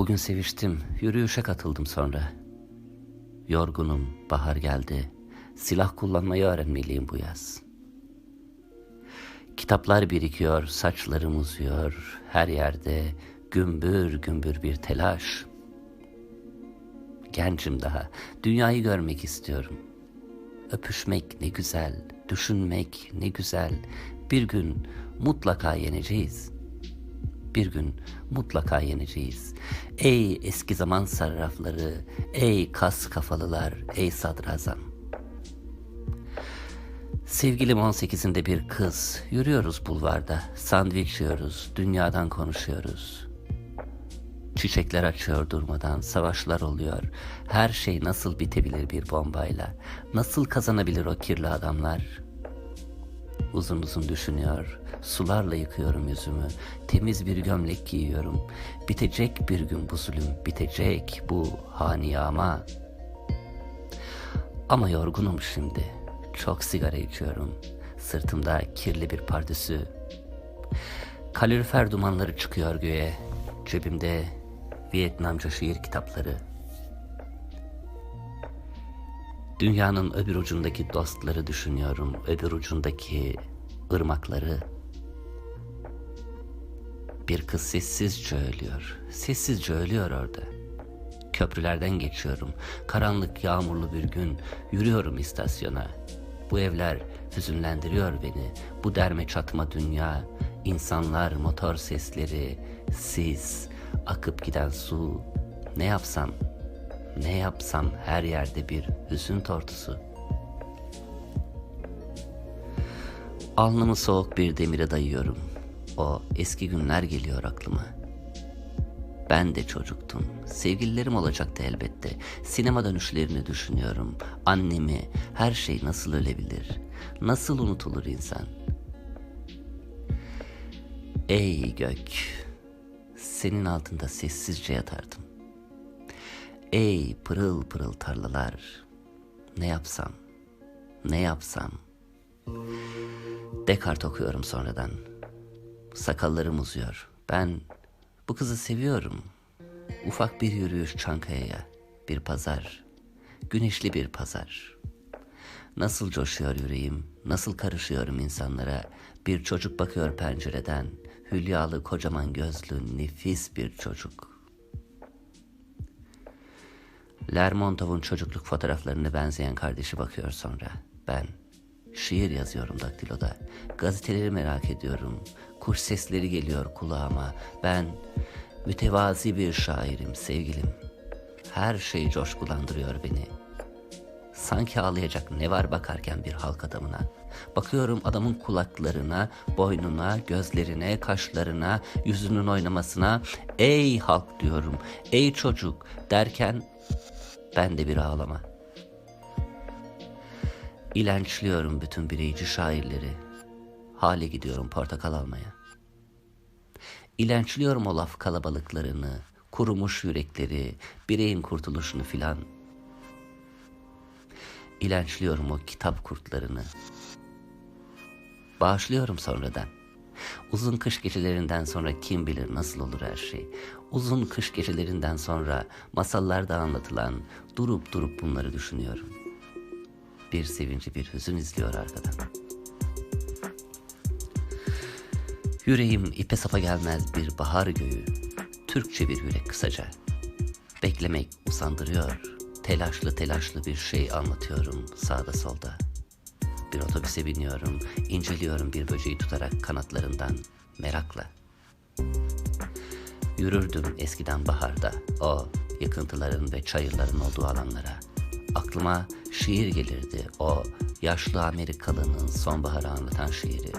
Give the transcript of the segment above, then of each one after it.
Bugün seviştim, yürüyüşe katıldım sonra. Yorgunum, bahar geldi. Silah kullanmayı öğrenmeliyim bu yaz. Kitaplar birikiyor, saçlarım uzuyor. Her yerde gümbür gümbür bir telaş. Gencim daha, dünyayı görmek istiyorum. Öpüşmek ne güzel, düşünmek ne güzel. Bir gün mutlaka yeneceğiz. Bir gün mutlaka yeneceğiz. Ey eski zaman sarrafları, ey kas kafalılar, ey sadrazam. Sevgilim 18'inde bir kız. Yürüyoruz bulvarda. Sandviç yiyoruz. Dünyadan konuşuyoruz. Çiçekler açıyor durmadan. Savaşlar oluyor. Her şey nasıl bitebilir bir bombayla? Nasıl kazanabilir o kirli adamlar? Uzun uzun düşünüyor. Sularla yıkıyorum yüzümü. Temiz bir gömlek giyiyorum. Bitecek bir gün bu zulüm. Bitecek bu haniyama. Ama yorgunum şimdi. Çok sigara içiyorum. Sırtımda kirli bir pardüsü. Kalorifer dumanları çıkıyor göğe. Cebimde Vietnamca şiir kitapları. Dünyanın öbür ucundaki dostları düşünüyorum. Öbür ucundaki ırmakları. Bir kız sessizce ölüyor. Sessizce ölüyor orada. Köprülerden geçiyorum. Karanlık yağmurlu bir gün yürüyorum istasyona. Bu evler hüzünlendiriyor beni. Bu derme çatma dünya, insanlar, motor sesleri, sis, akıp giden su. Ne yapsam, ne yapsam her yerde bir hüzün tortusu. Alnımı soğuk bir demire dayıyorum. O eski günler geliyor aklıma. Ben de çocuktum. Sevgililerim olacaktı elbette. Sinema dönüşlerini düşünüyorum. Annemi, her şey nasıl ölebilir? Nasıl unutulur insan? Ey gök, senin altında sessizce yatardım. Ey pırıl pırıl tarlalar, ne yapsam, ne yapsam? Descartes okuyorum sonradan. Sakallarım uzuyor. Ben bu kızı seviyorum. Ufak bir yürüyüş Çankaya'ya, bir pazar, güneşli bir pazar. Nasıl coşuyor yüreğim, nasıl karışıyorum insanlara. Bir çocuk bakıyor pencereden, hülyalı kocaman gözlü nefis bir çocuk. Lermontov'un çocukluk fotoğraflarına benzeyen kardeşi bakıyor sonra. Ben şiir yazıyorum daktiloda. Gazeteleri merak ediyorum. Kuş sesleri geliyor kulağıma. Ben mütevazi bir şairim sevgilim. Her şey coşkulandırıyor beni. Sanki ağlayacak ne var bakarken bir halk adamına. Bakıyorum adamın kulaklarına, boynuna, gözlerine, kaşlarına, yüzünün oynamasına. Ey halk diyorum, ey çocuk derken ben de bir ağlama. İlençliyorum bütün bireyci şairleri. Hale gidiyorum portakal almaya. İlençliyorum o laf kalabalıklarını, kurumuş yürekleri, bireyin kurtuluşunu filan. İlençliyorum o kitap kurtlarını. Bağışlıyorum sonradan. Uzun kış gecelerinden sonra kim bilir nasıl olur her şey. Uzun kış gecelerinden sonra masallarda anlatılan durup durup bunları düşünüyorum. Bir sevinci bir hüzün izliyor arkadan. Yüreğim ipe sapa gelmez bir bahar göğü. Türkçe bir yürek kısaca. Beklemek usandırıyor. Telaşlı telaşlı bir şey anlatıyorum sağda solda. Bir otobüse biniyorum, inceliyorum bir böceği tutarak kanatlarından merakla. Yürürdüm eskiden baharda o yıkıntıların ve çayırların olduğu alanlara. Aklıma şiir gelirdi o yaşlı Amerikalının sonbaharı anlatan şiiri.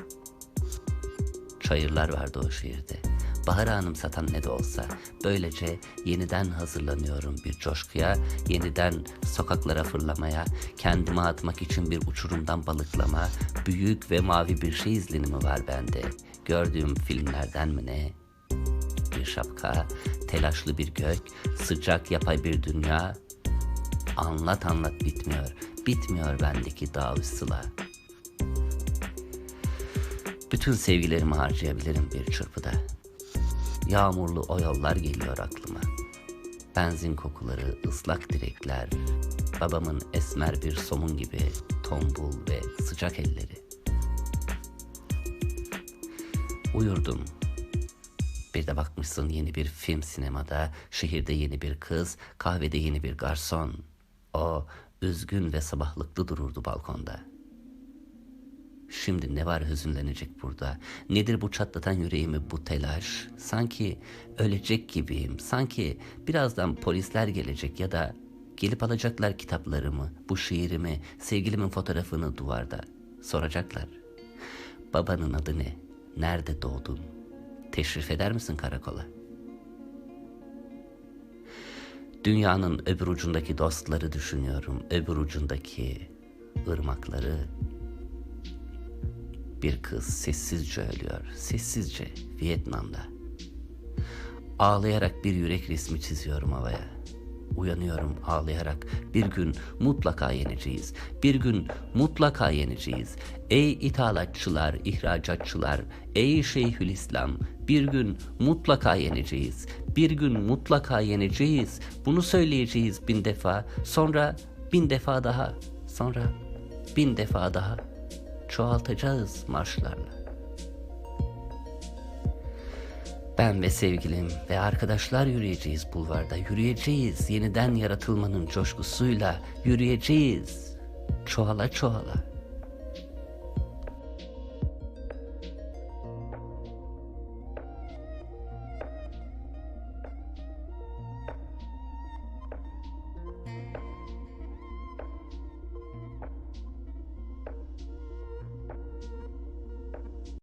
Çayırlar vardı o şiirde. Bahar anım satan ne de olsa böylece yeniden hazırlanıyorum bir coşkuya, yeniden sokaklara fırlamaya, kendime atmak için bir uçurumdan balıklama, büyük ve mavi bir şey izlenimi var bende. Gördüğüm filmlerden mi ne? Bir şapka, telaşlı bir gök, sıcak yapay bir dünya. Anlat anlat bitmiyor, bitmiyor bendeki dağ sıla. Bütün sevgilerimi harcayabilirim bir çırpıda. Yağmurlu o yollar geliyor aklıma. Benzin kokuları, ıslak direkler, babamın esmer bir somun gibi tombul ve sıcak elleri. Uyurdum. Bir de bakmışsın yeni bir film sinemada, şehirde yeni bir kız, kahvede yeni bir garson. O üzgün ve sabahlıklı dururdu balkonda. Şimdi ne var hüzünlenecek burada? Nedir bu çatlatan yüreğimi bu telaş? Sanki ölecek gibiyim. Sanki birazdan polisler gelecek ya da gelip alacaklar kitaplarımı, bu şiirimi, sevgilimin fotoğrafını duvarda. Soracaklar. Babanın adı ne? Nerede doğdun? Teşrif eder misin karakola? Dünyanın öbür ucundaki dostları düşünüyorum. Öbür ucundaki ırmakları, bir kız sessizce ölüyor. Sessizce Vietnam'da. Ağlayarak bir yürek resmi çiziyorum havaya. Uyanıyorum ağlayarak. Bir gün mutlaka yeneceğiz. Bir gün mutlaka yeneceğiz. Ey ithalatçılar, ihracatçılar, ey Şeyhülislam, bir gün mutlaka yeneceğiz. Bir gün mutlaka yeneceğiz. Bunu söyleyeceğiz bin defa. Sonra bin defa daha. Sonra bin defa daha çoğaltacağız marşlarla. Ben ve sevgilim ve arkadaşlar yürüyeceğiz bulvarda, yürüyeceğiz yeniden yaratılmanın coşkusuyla, yürüyeceğiz çoğala çoğala.